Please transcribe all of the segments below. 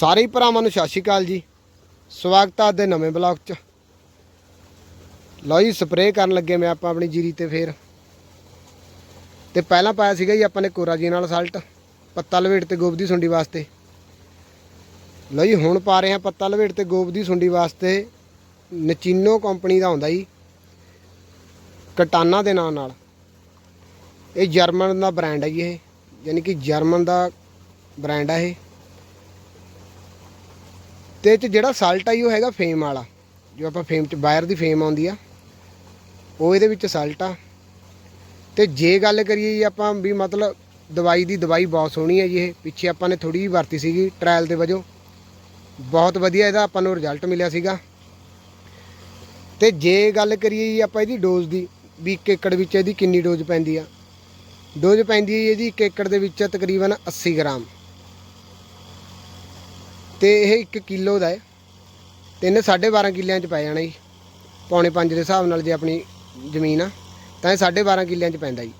ਸਾਰੇ ਭਰਾਵਾਂ ਨੂੰ ਸਤਿ ਸ਼੍ਰੀ ਅਕਾਲ ਜੀ। ਸਵਾਗਤ ਆ ਅੱਜ ਦੇ ਨਵੇਂ ਬਲੌਗ 'ਚ। ਲਓ ਜੀ ਸਪਰੇਅ ਕਰਨ ਲੱਗੇ ਮੈਂ ਆਪਾਂ ਆਪਣੀ ਜੀਰੀ ਤੇ ਫੇਰ। ਤੇ ਪਹਿਲਾਂ ਪਾਇਆ ਸੀਗਾ ਜੀ ਆਪਾਂ ਨੇ ਕੋਰਾ ਜੀ ਨਾਲ ਸਲਟ ਪੱਤਾ ਲਵੇਟ ਤੇ ਗੋਬ ਦੀ ਸੁੰਡੀ ਵਾਸਤੇ। ਲਓ ਜੀ, ਹੁਣ ਪਾ ਰਹੇ ਹਾਂ ਪੱਤਾ ਲਵੇਟ ਤੇ ਗੋਬ ਦੀ ਸੁੰਡੀ ਵਾਸਤੇ। ਨਚੀਨੋ ਕੰਪਨੀ ਦਾ ਹੁੰਦਾ ਜੀ, ਕਟਾਨਾ ਦੇ ਨਾਂ ਨਾਲ। ਇਹ ਜਰਮਨ ਦਾ ਬ੍ਰਾਂਡ ਹੈ ਜੀ ਇਹ। ਯਾਨੀ ਕਿ ਜਰਮਨ ਦਾ ਬ੍ਰਾਂਡ ਹੈ ਇਹ। ਤੇ ਇਹ ਚ ਜਿਹੜਾ ਸਾਲਟ ਆ ਜੀ, ਉਹ ਹੈਗਾ ਫੇਮ ਵਾਲਾ। ਜੋ ਆਪਾਂ ਫੇਮ ਚ ਬਾਇਰ ਦੀ ਫੇਮ ਆਉਂਦੀ ਆ, ਉਹ ਇਹਦੇ ਵਿੱਚ ਸਾਲਟ ਆ। ਤੇ ਜੇ ਗੱਲ ਕਰੀਏ ਜੀ ਆਪਾਂ ਵੀ ਮਤਲਬ ਦਵਾਈ ਦੀ ਦਵਾਈ ਬਹੁਤ ਸੋਹਣੀ ਹੈ ਜੀ ਇਹ। ਪਿੱਛੇ ਆਪਾਂ ਨੇ ਥੋੜੀ ਜਿਹੀ ਵਰਤੀ ਸੀਗੀ ਟ੍ਰਾਇਲ ਦੇ ਵਜੋਂ। ਬਹੁਤ ਵਧੀਆ ਇਹਦਾ ਆਪਾਂ ਨੂੰ ਰਿਜ਼ਲਟ ਮਿਲਿਆ ਸੀਗਾ। ਤੇ ਜੇ ਗੱਲ ਕਰੀਏ ਜੀ ਆਪਾਂ ਇਹਦੀ ਡੋਜ਼ ਦੀ, ਵੀ 1 ਏਕੜ ਵਿੱਚ ਇਹਦੀ ਕਿੰਨੀ ਡੋਜ਼ ਪੈਂਦੀ ਆ। ਡੋਜ਼ ਪੈਂਦੀ ਹੈ ਜੀ ਇਹਦੀ 1 ਏਕੜ ਦੇ ਵਿੱਚ ਤਕਰੀਬਨ 80 ਗ੍ਰਾਮ। ਤੇ ਇਹ 1 ਕਿਲੋ ਦਾ ਹੈ। ਤੇ ਇਹਨੇ 12.5 ਕਿੱਲਿਆਂ ਚ ਪੈ ਜਾਣਾ ਜੀ। ਪੌਣੇ 5 ਦੇ ਹਿਸਾਬ ਨਾਲ ਜੇ ਆਪਣੀ ਜ਼ਮੀਨ ਆ, ਤਾਂ ਇਹ 12.5 ਕਿੱਲਿਆਂ ਚ ਪੈਂਦਾ ਜੀ।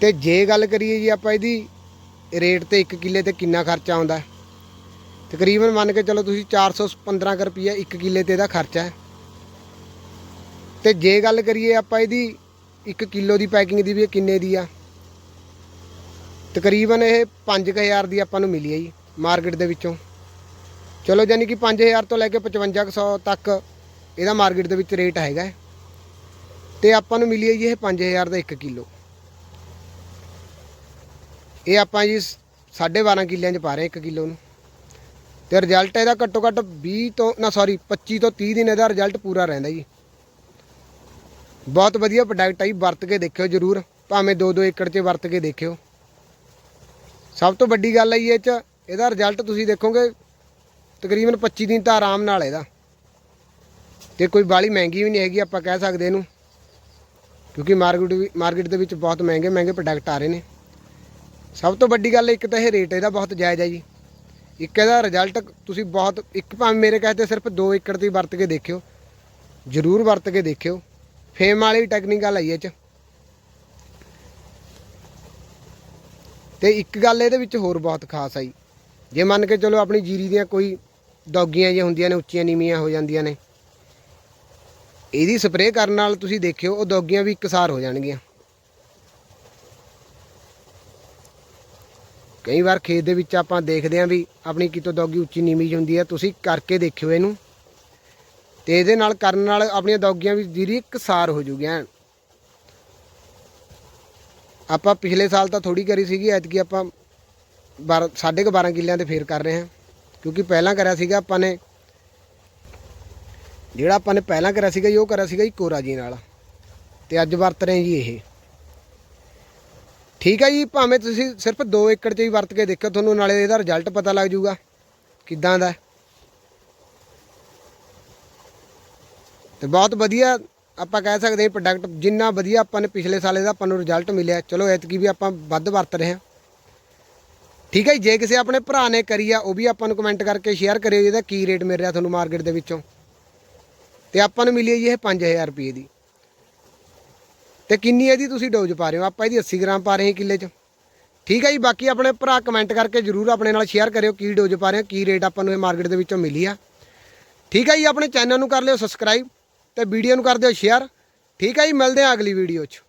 ਤੇ ਜੇ ਗੱਲ ਕਰੀਏ ਜੀ ਆਪਾਂ ਇਹਦੀ ਰੇਟ ਤੇ 1 ਕਿੱਲੇ ਤੇ ਕਿੰਨਾ ਖਰਚਾ ਆਉਂਦਾ ਤਕਰੀਬਨ ਮੰਨ ਕੇ ਚਲੋ ਤੁਸੀਂ 415 ਕੁ ਰੁਪਈਆ 1 ਕਿੱਲੇ ਤੇ ਇਹਦਾ ਖਰਚਾ ਹੈ। ਤੇ ਜੇ ਗੱਲ ਕਰੀਏ ਆਪਾਂ ਇਹਦੀ 1 ਕਿਲੋ ਦੀ ਪੈਕਿੰਗ ਦੀ ਵੀ ਇਹ ਕਿੰਨੇ ਦੀ ਆ? ਤਕਰੀਬਨ ਇਹ 5000 ਦੀ ਆਪਾਂ ਨੂੰ ਮਿਲੀ ਹੈ ਜੀ। ਮਾਰਕੀਟ ਦੇ ਵਿੱਚੋਂ। ਚਲੋ ਯਾਨੀ ਕਿ 5000 ਤੋਂ ਲੈ ਕੇ 5500 ਤੱਕ ਇਹਦਾ ਮਾਰਕੀਟ ਦੇ ਵਿੱਚ ਰੇਟ ਹੈਗਾ। ਹੈ। ਤੇ ਆਪਾਂ ਨੂੰ ਮਿਲੀ ਹੈ ਜੀ ਇਹ 5000 ਦਾ 1 ਕਿਲੋ। ਇਹ ਆਪਾਂ ਜੀ 12.5 ਕਿੱਲਿਆਂ 'ਚ ਪਾ ਰਹੇ 1 ਕਿਲੋ ਨੂੰ। ਤੇ ਰਿਜ਼ਲਟ ਇਹਦਾ ਘੱਟੋ ਘੱਟ 20 ਤੋਂ, ਨਾ ਸੌਰੀ 25 ਤੋਂ 30 ਦਿਨ ਇਹਦਾ ਰਿਜ਼ਲਟ ਪੂਰਾ ਰਹਿੰਦਾ ਜੀ। ਬਹੁਤ ਵਧੀਆ ਪ੍ਰੋਡਕਟ ਆ ਜੀ, ਵਰਤ ਕੇ ਦੇਖਿਓ ਜਰੂਰ। ਭਾਵੇਂ 2-2 ਏਕੜ 'ਚ ਵਰਤ ਕੇ ਦੇਖਿਓ। ਸਭ ਤੋਂ ਵੱਡੀ ਗੱਲ ਹੈ ਇਹ 'ਚ ਇਹਦਾ ਰਿਜ਼ਲਟ ਤੁਸੀਂ ਦੇਖੋਗੇ ਤਕਰੀਬਨ 25 ਦਿਨ ਤਾਂ ਆਰਾਮ ਨਾਲ ਇਹਦਾ। ਤੇ ਕੋਈ ਬਾਲੀ ਮਹਿੰਗੀ ਵੀ ਨਹੀਂ ਹੈਗੀ, ਆਪਾਂ ਕਹਿ ਸਕਦੇ ਇਹਨੂੰ। ਕਿਉਂਕਿ ਮਾਰਕੀਟ ਵੀ ਮਾਰਕੀਟ ਦੇ ਵਿੱਚ ਬਹੁਤ ਮਹਿੰਗੇ ਮਹਿੰਗੇ ਪ੍ਰੋਡਕਟ ਆ ਰਹੇ ਨੇ। ਸਭ ਤੋਂ ਵੱਡੀ ਗੱਲ ਇੱਕ ਤਾਂ ਇਹ ਰੇਟ ਇਹਦਾ ਬਹੁਤ ਜਾਇਜ਼ ਹੈ ਜੀ। ਇੱਕ ਇਹਦਾ ਰਿਜ਼ਲਟ ਤੁਸੀਂ ਬਹੁਤ ਇੱਕ ਭਾਵੇਂ ਮੇਰੇ ਕਹਤੇ ਸਿਰਫ 2 ਏਕੜ ਦੀ ਵਰਤ ਕੇ ਦੇਖਿਓ। ਜ਼ਰੂਰ ਵਰਤ ਕੇ ਦੇਖਿਓ। ਫੇਮ ਵਾਲੀ ਟੈਕਨੀਕਲ ਆਈ ਇਹ ਚ। ਤੇ ਇੱਕ ਗੱਲ ਇਹਦੇ ਵਿੱਚ ਹੋਰ ਬਹੁਤ ਖਾਸ ਆਈ ਜੇ ਮੰਨ ਕੇ ਚਲੋ ਆਪਣੀ ਜੀਰੀ ਦੀਆਂ ਕੋਈ ਦੌਗੀਆਂ ਜਿਹੀਆਂ ਹੁੰਦੀਆਂ ਨੇ, ਉੱਚੀਆਂ ਨੀਵੀਆਂ ਹੋ ਜਾਂਦੀਆਂ ਨੇ, ਇਹਦੀ ਸਪਰੇਅ ਕਰਨ ਨਾਲ ਤੁਸੀਂ ਦੇਖਿਓ, ਉਹ ਦੌਗੀਆਂ ਵੀ ਇਕਸਾਰ ਹੋ ਜਾਣਗੀਆਂ। ਕਈ ਵਾਰ ਖੇਤ ਦੇ ਵਿੱਚ ਆਪਾਂ ਦੇਖਦੇ ਆਂ ਵੀ ਆਪਣੀ ਕਿਤੋਂ ਦੌਗੀ ਉੱਚੀ ਨੀਵੀਂ ਹੁੰਦੀ ਹੈ, ਤੁਸੀਂ ਕਰਕੇ ਦੇਖਿਓ ਇਹਨੂੰ। ਤੇ ਇਹਦੇ ਨਾਲ ਕਰਨ ਨਾਲ ਆਪਣੀਆਂ ਦੌਗੀਆਂ ਵੀ ਜੀਰੀ ਇਕਸਾਰ ਹੋ ਜੂਗੀਆਂ। ਆਪਾਂ ਪਿਛਲੇ ਸਾਲ ਤਾਂ ਥੋੜੀ ਕਰੀ ਸੀਗੀ, ਐਤਕੀ ਆਪਾਂ 12 ਸਾਢੇ ਕੁ 12 ਕਿੱਲਿਆਂ ਤੇ ਫੇਰ ਕਰ ਰਹੇ ਹਾਂ। ਕਿਉਂਕਿ ਪਹਿਲਾਂ ਕਰਿਆ ਸੀਗਾ ਆਪਾਂ ਨੇ, ਜਿਹੜਾ ਆਪਾਂ ਨੇ ਪਹਿਲਾਂ ਕਰਿਆ ਸੀਗਾ ਜੀ, ਉਹ ਕਰਿਆ ਸੀਗਾ ਜੀ ਕੋਰਾ ਜੀ ਨਾਲ। ਤੇ ਅੱਜ ਵਰਤ ਰਹੇ ਜੀ ਇਹ। ਠੀਕ ਹੈ ਜੀ, ਭਾਵੇਂ ਤੁਸੀਂ ਸਿਰਫ 2 ਏਕੜ 'ਚ ਹੀ ਵਰਤ ਕੇ ਦੇਖੋ ਤੁਹਾਨੂੰ ਨਾਲੇ ਇਹਦਾ ਰਿਜ਼ਲਟ ਪਤਾ ਲੱਗ ਜਾਊਗਾ, ਕਿੱਦਾਂ ਦਾ। ਹੈ। ਤੇ ਬਹੁਤ ਵਧੀਆ ਆਪਾਂ ਕਹਿ ਸਕਦੇ ਹਾਂ ਪ੍ਰੋਡਕਟ ਜਿੰਨਾ ਵਧੀਆ ਆਪਾਂ ਨੇ ਪਿਛਲੇ ਸਾਲ ਇਹਦਾ ਆਪਾਂ ਨੂੰ ਰਿਜ਼ਲਟ ਮਿਲਿਆ। ਚਲੋ, ਐਤਕੀ ਵੀ ਆਪਾਂ ਵੱਧ ਵਰਤ ਰਹੇ ਹਾਂ। ਠੀਕ ਹੈ ਜੀ, ਜੇ ਕਿਸੇ ਆਪਣੇ ਭਰਾ ਨੇ ਕਰੀ ਆ ਉਹ ਵੀ ਆਪਾਂ ਨੂੰ ਕਮੈਂਟ ਕਰਕੇ ਸ਼ੇਅਰ ਕਰਿਓ ਇਹਦਾ ਕੀ ਰੇਟ ਮਿਲ ਰਿਹਾ ਤੁਹਾਨੂੰ ਮਾਰਕੀਟ ਦੇ ਵਿੱਚੋਂ। ਤੇ ਆਪਾਂ ਨੂੰ ਮਿਲੀ ਹੈ ਜੀ ਇਹ 5000 ਰੁਪਏ ਦੀ। ਤੇ ਕਿੰਨੀ ਇਹਦੀ ਤੁਸੀਂ ਡੋਜ਼ ਪਾ ਰਹੇ ਹੋ? ਆਪਾਂ ਇਹਦੀ 80 ਗ੍ਰਾਮ ਪਾ ਰਹੇ ਹਾਂ ਕਿੱਲੇ 'ਚ। ਠੀਕ ਹੈ ਜੀ ਬਾਕੀ ਆਪਣੇ ਭਰਾ ਕਮੈਂਟ ਕਰਕੇ ਜਰੂਰ ਆਪਣੇ ਨਾਲ ਸ਼ੇਅਰ ਕਰਿਓ ਕੀ ਡੋਜ਼ ਪਾ ਰਹੇ ਹੋ ਕੀ ਰੇਟ ਆਪਾਂ ਨੂੰ ਇਹ ਮਾਰਕੀਟ ਦੇ ਵਿੱਚੋਂ ਮਿਲੀ ਆ। ਠੀਕ ਹੈ ਜੀ ਆਪਣੇ ਚੈਨਲ ਨੂੰ ਕਰ ਲਿਓ ਸਬਸਕ੍ਰਾਈਬ ਤੇ ਵੀਡੀਓ ਨੂੰ ਕਰ ਦਿਓ ਸ਼ੇਅਰ ਠੀਕ ਹੈ ਜੀ ਮਿਲਦੇ ਹਾਂ ਅਗਲੀ ਵੀਡੀਓ 'ਚ।